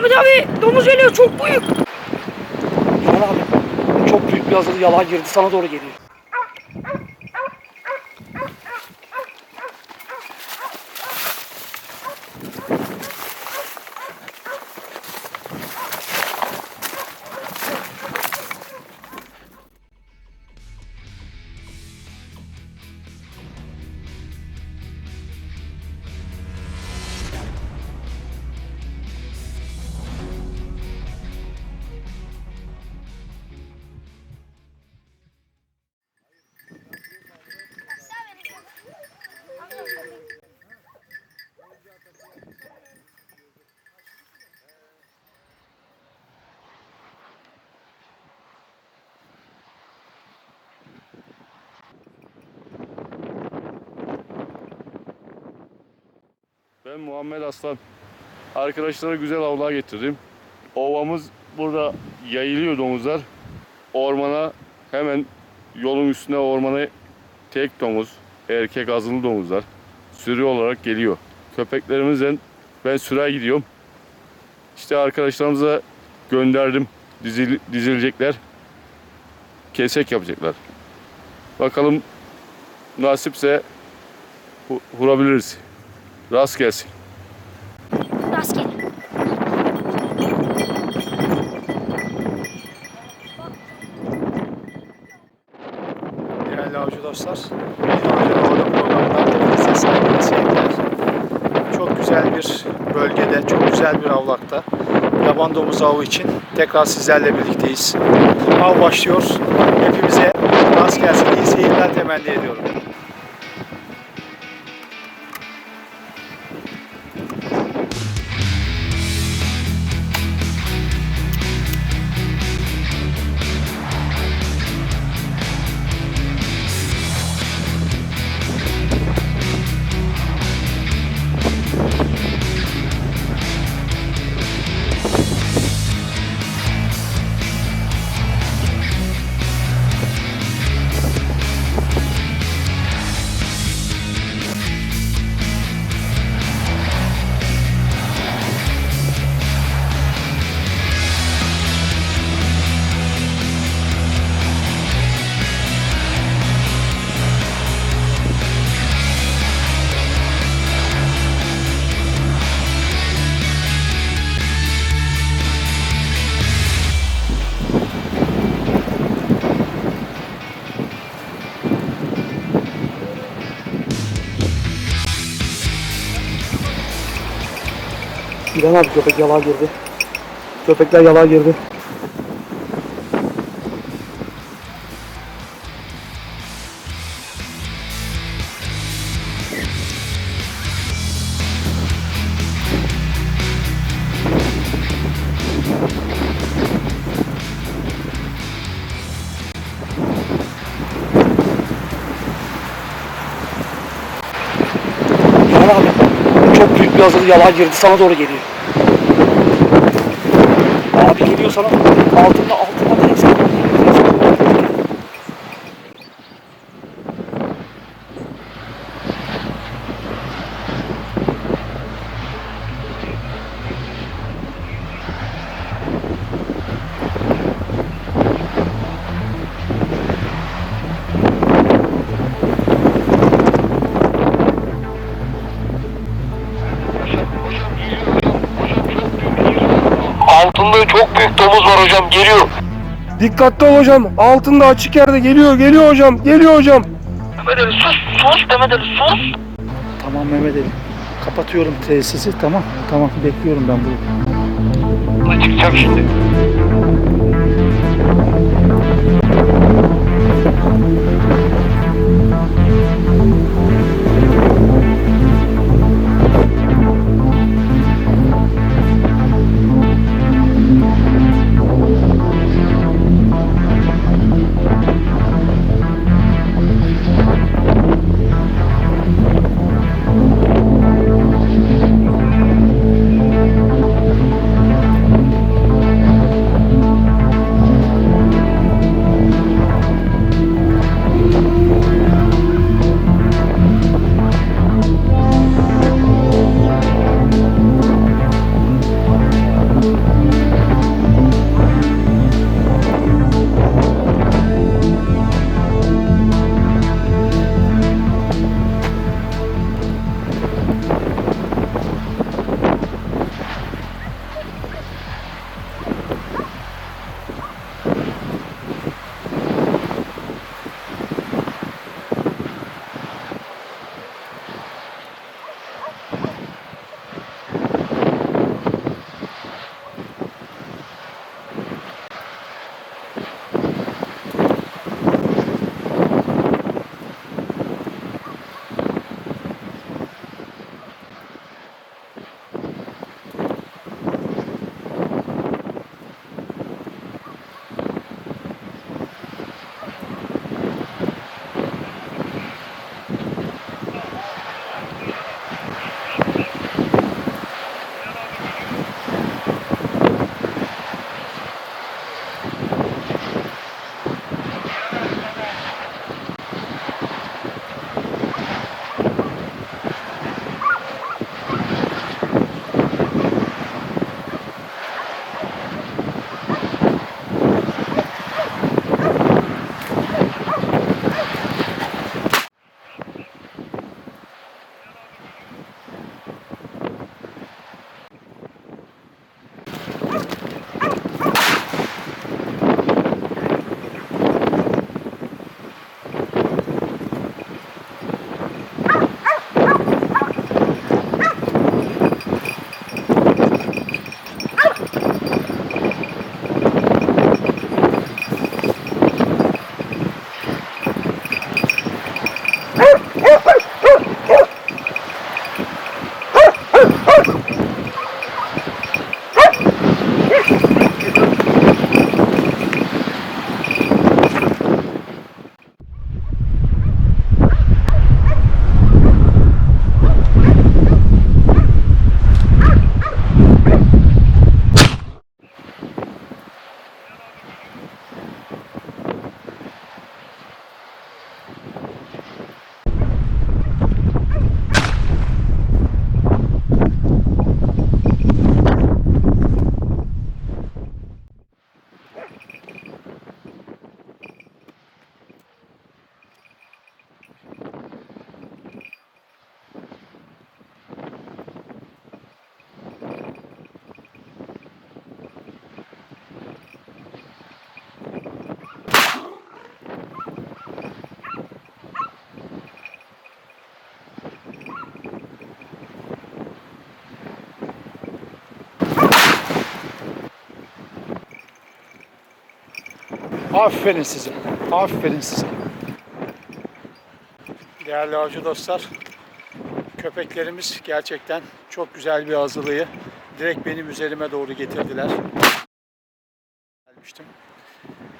Ahmet abi domuz geliyor çok büyük. Yalan abi. Çok büyük bir hazır yalan girdi sana doğru geliyor. Ben Muhammed Aslan. Arkadaşlara güzel avlar getirdim. Ovamız burada yayılıyor domuzlar. Ormana hemen yolun üstüne ormana tek domuz, erkek azılı domuzlar sürü olarak geliyor. Köpeklerimizden ben süre gidiyorum. İşte arkadaşlarımıza gönderdim. Dizil, dizilecekler. Kesek yapacaklar. Bakalım nasipse vurabiliriz. Rast gelsin. Rastgele. Değerli avcı dostlar, Avcı Havada programından hepinize saygılar, sevgiler. Çok güzel bir bölgede, çok güzel bir avlakta yaban domuzu avı için tekrar sizlerle birlikteyiz. Av başlıyor. Hepimize rast gelsin, iyi seyirler temenni ediyorum. İlhan abi köpek yalan girdi. Köpekler yalan girdi. Hazır yalan girdi sana doğru geliyor. Abi geliyor sana. Altında Altında çok büyük domuz var hocam geliyor. Dikkatli ol hocam. Altında açık yerde geliyor, geliyor hocam, geliyor hocam. Mehmet Ali sus sus Mehmet Ali sus. Tamam Mehmet Ali. Kapatıyorum tesisi. Tamam. Tamam. Bekliyorum ben bunu. Ben çıkacağım şimdi. Aferin size. Aferin size. Değerli avcı dostlar, köpeklerimiz gerçekten çok güzel bir azılıyı direkt benim üzerime doğru getirdiler. Gelmiştim.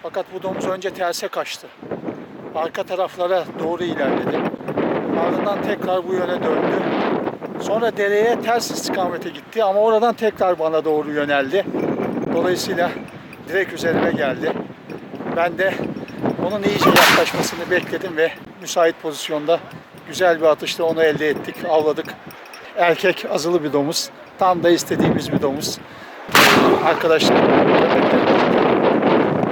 Fakat bu domuz önce terse kaçtı. Arka taraflara doğru ilerledi. Ardından tekrar bu yöne döndü. Sonra dereye ters istikamete gitti ama oradan tekrar bana doğru yöneldi. Dolayısıyla direkt üzerime geldi. Ben de onun iyice yaklaşmasını bekledim ve müsait pozisyonda güzel bir atışla onu elde ettik, avladık. Erkek azılı bir domuz. Tam da istediğimiz bir domuz. Arkadaşlar,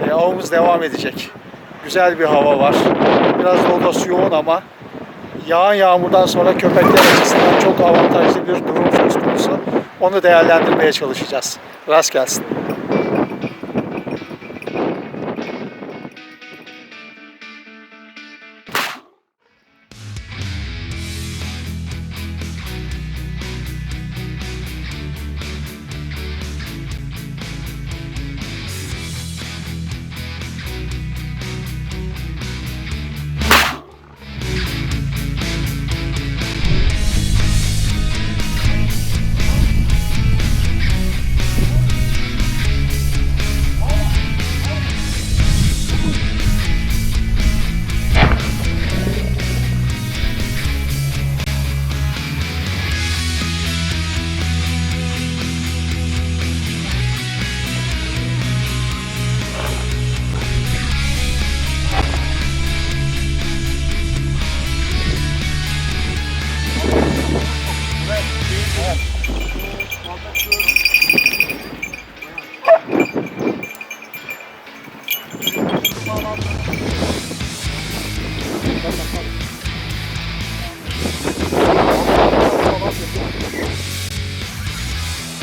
e, avımız devam edecek. Güzel bir hava var. Biraz da yoğun ama yağan yağmurdan sonra köpekler açısından çok avantajlı bir durum söz konusu. Onu değerlendirmeye çalışacağız. Rast gelsin.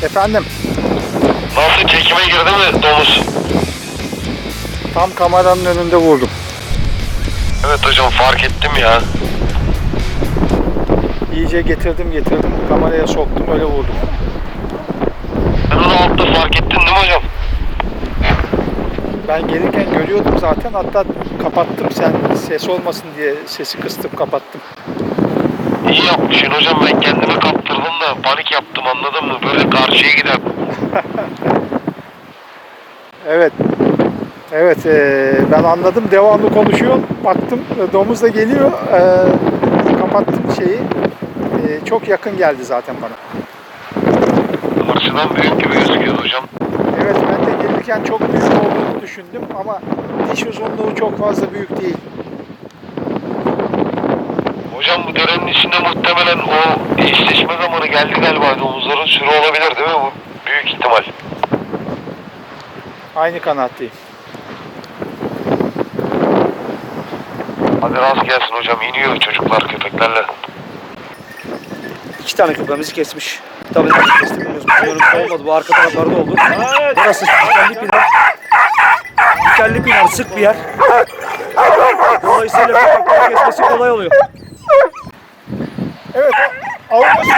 Efendim, Nasıl çekime girdi mi domuz? tam kameranın önünde vurdum. Evet hocam fark ettim ya. İyice getirdim getirdim, kameraya soktum, öyle vurdum. Ben onu altta fark ettin değil mi hocam? Ben gelirken görüyordum zaten, hatta kapattım sen ses olmasın diye sesi kıstım, kapattım. İyi yapmışsın hocam ben kendimi kaptırdım da panik yaptım anladın mı? Böyle karşıya gider. Evet. Evet, eee, ben anladım. Devamlı konuşuyor. Baktım, e, domuz da geliyor. Eee, kapattım şeyi. Eee, çok yakın geldi zaten bana. Karşıdan büyük gibi gözüküyor hocam. Evet, ben de gelirken çok büyük olduğunu düşündüm ama diş uzunluğu çok fazla büyük değil. Hocam bu derenin içinde muhtemelen o eşleşme zamanı geldi galiba domuzların sürü olabilir değil mi? Bu büyük ihtimal. Aynı kanaatteyim. Hadi rast gelsin hocam iniyor çocuklar köpeklerle. İki tane köpeğimizi kesmiş. Tabii nasıl bilmiyoruz. Olmadı. Bu arka taraflarda oldu. Burası dikenli pinar. Dikenli pinar sık bir yer. Dolayısıyla köpekleri kesmesi kolay oluyor. Evet, avımız,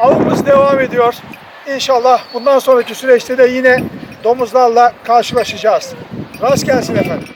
avımız devam ediyor. İnşallah bundan sonraki süreçte de yine domuzlarla karşılaşacağız. Rast gelsin efendim.